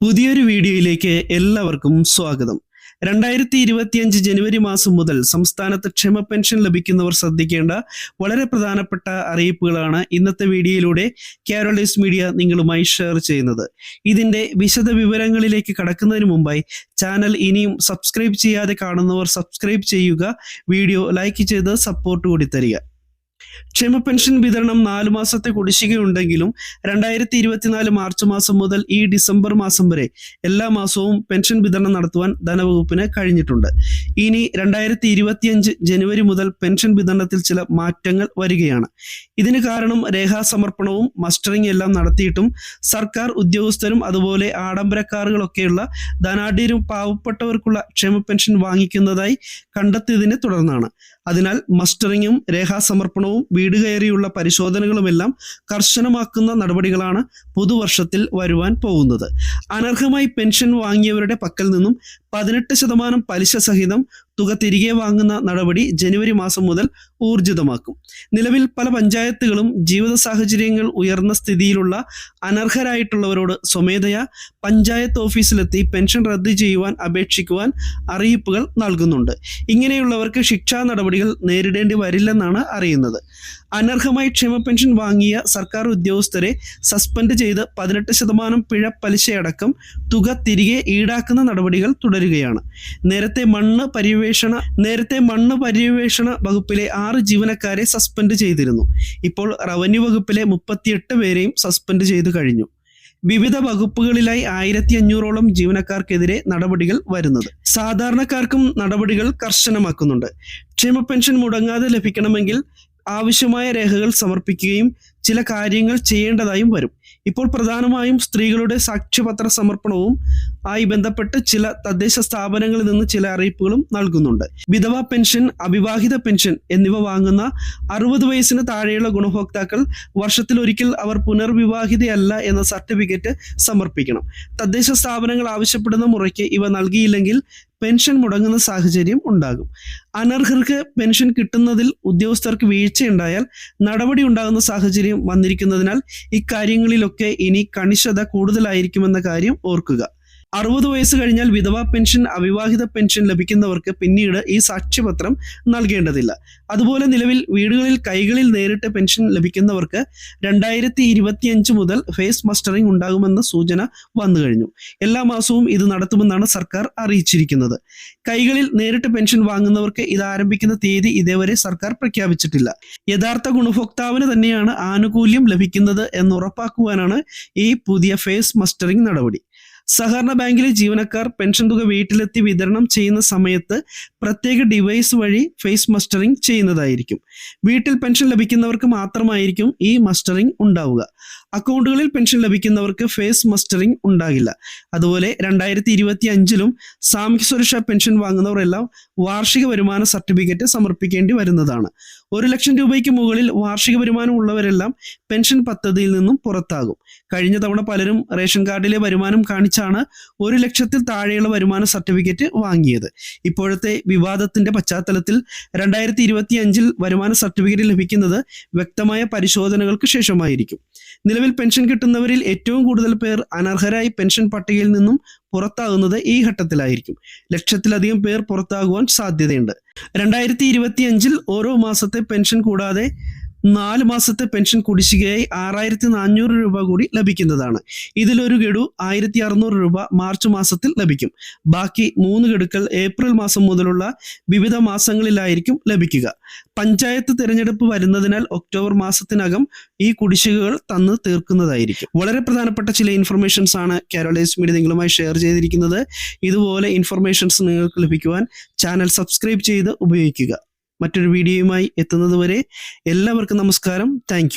പുതിയൊരു വീഡിയോയിലേക്ക് എല്ലാവർക്കും സ്വാഗതം. രണ്ടായിരത്തി ഇരുപത്തിയഞ്ച് ജനുവരി മാസം മുതൽ സംസ്ഥാനത്ത് ക്ഷമ പെൻഷൻ ലഭിക്കുന്നവർ ശ്രദ്ധിക്കേണ്ട വളരെ പ്രധാനപ്പെട്ട അറിയിപ്പുകളാണ് ഇന്നത്തെ വീഡിയോയിലൂടെ കാരോളൈസ് മീഡിയ നിങ്ങളുമായി ഷെയർ ചെയ്യുന്നത്. ഇതിന്റെ വിശദ വിവരങ്ങളിലേക്ക് കടക്കുന്നതിന് മുമ്പായി ചാനൽ ഇനിയും സബ്സ്ക്രൈബ് ചെയ്യാതെ കാണുന്നവർ സബ്സ്ക്രൈബ് ചെയ്യുക വീഡിയോ ലൈക്ക് ചെയ്ത് സപ്പോർട്ട് കൂടി തരിക. ക്ഷേമ പെൻഷൻ വിതരണം നാലു മാസത്തെ കുടിശ്ശികയുണ്ടെങ്കിലും രണ്ടായിരത്തി ഇരുപത്തിനാല് മാർച്ച് മാസം മുതൽ ഈ ഡിസംബർ മാസം വരെ എല്ലാ മാസവും പെൻഷൻ വിതരണം നടത്തുവാൻ ധനവകുപ്പിന് കഴിഞ്ഞിട്ടുണ്ട്. ഇനി രണ്ടായിരത്തി ഇരുപത്തിയഞ്ച് ജനുവരി മുതൽ പെൻഷൻ വിതരണത്തിൽ ചില മാറ്റങ്ങൾ വരികയാണ്. ഇതിന് കാരണം രേഖാസമർപ്പണവും മസ്റ്ററിംഗ് എല്ലാം നടത്തിയിട്ടും സർക്കാർ ഉദ്യോഗസ്ഥരും അതുപോലെ ആഡംബരക്കാറുകളൊക്കെയുള്ള ധനാഢ്യരും പാവപ്പെട്ടവർക്കുള്ള ക്ഷേമ പെൻഷൻ വാങ്ങിക്കുന്നതായി കണ്ടെത്തിയതിനെ തുടർന്നാണ്. അതിനാൽ മസ്റ്ററിങ്ങും രേഖാസമർപ്പണവും വീട് കയറിയുള്ള പരിശോധനകളുമെല്ലാം കർശനമാക്കുന്ന നടപടികളാണ് പുതുവർഷത്തിൽ വരുവാൻ പോകുന്നത്. അനർഹമായി പെൻഷൻ വാങ്ങിയവരുടെ പക്കൽ നിന്നും പതിനെട്ട് ശതമാനം പലിശ സഹിതം തുക തിരികെ വാങ്ങുന്ന നടപടി ജനുവരി മാസം മുതൽ ഊർജിതമാക്കും. നിലവിൽ പല പഞ്ചായത്തുകളും ജീവിത സാഹചര്യങ്ങൾ ഉയർന്ന സ്ഥിതിയിലുള്ള അനർഹരായിട്ടുള്ളവരോട് സ്വമേധയാ പഞ്ചായത്ത് ഓഫീസിലെത്തി പെൻഷൻ റദ്ദ് ചെയ്യുവാൻ അപേക്ഷിക്കുവാൻ അറിയിപ്പുകൾ നൽകുന്നുണ്ട്. ഇങ്ങനെയുള്ളവർക്ക് ശിക്ഷാ നടപടികൾ നേരിടേണ്ടി വരില്ലെന്നാണ് അറിയുന്നത്. അനർഹമായി ക്ഷേമ പെൻഷൻ വാങ്ങിയ സർക്കാർ ഉദ്യോഗസ്ഥരെ സസ്പെൻഡ് ചെയ്ത് പതിനെട്ട് ശതമാനം പിഴ പലിശയടക്കം തുക തിരികെ ഈടാക്കുന്ന നടപടികൾ തുടരുകയാണ്. നേരത്തെ മണ്ണ് പര്യവേഷണ നേരത്തെ മണ്ണ് പര്യവേഷണ വകുപ്പിലെ ആറ് ജീവനക്കാരെ സസ്പെൻഡ് ചെയ്തിരുന്നു. ഇപ്പോൾ റവന്യൂ വകുപ്പിലെ മുപ്പത്തിയെട്ട് പേരെയും സസ്പെൻഡ് ചെയ്തു കഴിഞ്ഞു. വിവിധ വകുപ്പുകളിലായി ആയിരത്തി അഞ്ഞൂറോളം ജീവനക്കാർക്കെതിരെ നടപടികൾ വരുന്നത്. സാധാരണക്കാർക്കും നടപടികൾ കർശനമാക്കുന്നുണ്ട്. ക്ഷേമ പെൻഷൻ മുടങ്ങാതെ ലഭിക്കണമെങ്കിൽ ആവശ്യമായ രേഖകൾ സമർപ്പിക്കുകയും ചില കാര്യങ്ങൾ ചെയ്യേണ്ടതായും വരും. ഇപ്പോൾ പ്രധാനമായും സ്ത്രീകളുടെ സാക്ഷ്യപത്ര സമർപ്പണവും ആയി ബന്ധപ്പെട്ട് ചില തദ്ദേശ സ്ഥാപനങ്ങളിൽ നിന്ന് ചില അറിയിപ്പുകളും നൽകുന്നുണ്ട്. വിധവാ പെൻഷൻ അവിവാഹിത പെൻഷൻ എന്നിവ വാങ്ങുന്ന അറുപത് വയസ്സിന് താഴെയുള്ള ഗുണഭോക്താക്കൾ വർഷത്തിൽ ഒരിക്കൽ അവർ പുനർവിവാഹിതയല്ല എന്ന സർട്ടിഫിക്കറ്റ് സമർപ്പിക്കണം. തദ്ദേശ സ്ഥാപനങ്ങൾ ആവശ്യപ്പെടുന്ന മുറയ്ക്ക് ഇവ നൽകിയില്ലെങ്കിൽ പെൻഷൻ മുടങ്ങുന്ന സാഹചര്യം ഉണ്ടാകും. അനർഹർക്ക് പെൻഷൻ കിട്ടുന്നതിൽ ഉദ്യോഗസ്ഥർക്ക് വീഴ്ചയുണ്ടായാൽ നടപടി ഉണ്ടാകുന്ന സാഹചര്യം വന്നിരിക്കുന്നതിനാൽ ഇക്കാര്യങ്ങളിലൊക്കെ ഇനി കണിശത കൂടുതലായിരിക്കുമെന്ന കാര്യം ഓർക്കുക. അറുപത് വയസ്സ് കഴിഞ്ഞാൽ വിധവാ പെൻഷൻ അവിവാഹിത പെൻഷൻ ലഭിക്കുന്നവർക്ക് പിന്നീട് ഈ സാക്ഷ്യപത്രം നൽകേണ്ടതില്ല. അതുപോലെ നിലവിൽ വീടുകളിൽ കൈകളിൽ നേരിട്ട് പെൻഷൻ ലഭിക്കുന്നവർക്ക് രണ്ടായിരത്തി ഇരുപത്തിയഞ്ച് മുതൽ ഫേസ് മസ്റ്ററിംഗ് ഉണ്ടാകുമെന്ന സൂചന വന്നു കഴിഞ്ഞു. എല്ലാ മാസവും ഇത് നടത്തുമെന്നാണ് സർക്കാർ അറിയിച്ചിരിക്കുന്നത്. കൈകളിൽ നേരിട്ട് പെൻഷൻ വാങ്ങുന്നവർക്ക് ഇത് ആരംഭിക്കുന്ന തീയതി ഇതേവരെ സർക്കാർ പ്രഖ്യാപിച്ചിട്ടില്ല. യഥാർത്ഥ ഗുണഭോക്താവിന് തന്നെയാണ് ആനുകൂല്യം ലഭിക്കുന്നത് എന്ന് ഉറപ്പാക്കുവാനാണ് ഈ പുതിയ ഫേസ് മസ്റ്ററിംഗ് നടപടി. സഹകരണ ബാങ്കിലെ ജീവനക്കാർ പെൻഷൻ തുക വീട്ടിലെത്തി വിതരണം ചെയ്യുന്ന സമയത്ത് പ്രത്യേക ഡിവൈസ് വഴി ഫേസ് മസ്റ്ററിംഗ് ചെയ്യുന്നതായിരിക്കും. വീട്ടിൽ പെൻഷൻ ലഭിക്കുന്നവർക്ക് മാത്രമായിരിക്കും ഈ മസ്റ്ററിംഗ് ഉണ്ടാവുക. അക്കൗണ്ടുകളിൽ പെൻഷൻ ലഭിക്കുന്നവർക്ക് ഫേസ് മസ്റ്ററിംഗ് ഉണ്ടാകില്ല. അതുപോലെ രണ്ടായിരത്തി ഇരുപത്തി അഞ്ചിലും സാമൂഹ്യ സുരക്ഷാ പെൻഷൻ വാങ്ങുന്നവർ എല്ലാം വാർഷിക വരുമാന സർട്ടിഫിക്കറ്റ് സമർപ്പിക്കേണ്ടി വരുന്നതാണ്. ഒരു ലക്ഷം രൂപയ്ക്ക് മുകളിൽ വാർഷിക വരുമാനം ഉള്ളവരെല്ലാം പെൻഷൻ പദ്ധതിയിൽ നിന്നും പുറത്താകും. കഴിഞ്ഞ തവണ പലരും റേഷൻ കാർഡിലെ വരുമാനം കാണിച്ചാണ് ഒരു ലക്ഷത്തിൽ താഴെയുള്ള വരുമാന സർട്ടിഫിക്കറ്റ് വാങ്ങിയത്. ഇപ്പോഴത്തെ വിവാദത്തിന്റെ പശ്ചാത്തലത്തിൽ രണ്ടായിരത്തി ഇരുപത്തി അഞ്ചിൽ വരുമാന സർട്ടിഫിക്കറ്റ് ലഭിക്കുന്നത് വ്യക്തമായ പരിശോധനകൾക്ക് ശേഷമായിരിക്കും. നിലവിൽ പെൻഷൻ കിട്ടുന്നവരിൽ ഏറ്റവും കൂടുതൽ പേർ അനർഹരായി പെൻഷൻ പട്ടികയിൽ നിന്നും പുറത്താകുന്നത് ഈ ഘട്ടത്തിലായിരിക്കും. ലക്ഷത്തിലധികം പേർ പുറത്താകുവാൻ സാധ്യതയുണ്ട്. രണ്ടായിരത്തി ഇരുപത്തി അഞ്ചിൽ ഓരോ മാസത്തെ പെൻഷൻ കൂടാതെ നാല് മാസത്തെ പെൻഷൻ കുടിശ്ശികയായി ആറായിരത്തി നാനൂറ് രൂപ കൂടി ലഭിക്കുന്നതാണ്. ഇതിലൊരു ഗഡു ആയിരത്തി അറുന്നൂറ് രൂപ മാർച്ച് മാസത്തിൽ ലഭിക്കും. ബാക്കി മൂന്ന് ഗഡുക്കൾ ഏപ്രിൽ മാസം മുതലുള്ള വിവിധ മാസങ്ങളിലായിരിക്കും ലഭിക്കുക. പഞ്ചായത്ത് തിരഞ്ഞെടുപ്പ് വരുന്നതിനാൽ ഒക്ടോബർ മാസത്തിനകം ഈ കുടിശ്ശികകൾ തന്ന് തീർക്കുന്നതായിരിക്കും. വളരെ പ്രധാനപ്പെട്ട ചില ഇൻഫർമേഷൻസ് ആണ് കാരോളൈസ് മീഡിയ നിങ്ങളുമായി ഷെയർ ചെയ്തിരിക്കുന്നത്. ഇതുപോലെ ഇൻഫർമേഷൻസ് നിങ്ങൾക്ക് ലഭിക്കുവാൻ ചാനൽ സബ്സ്ക്രൈബ് ചെയ്ത് ഉപയോഗിക്കുക. മറ്റൊരു വീഡിയോയുമായി എത്തുന്നതുവരെ എല്ലാവർക്കും നമസ്കാരം. താങ്ക്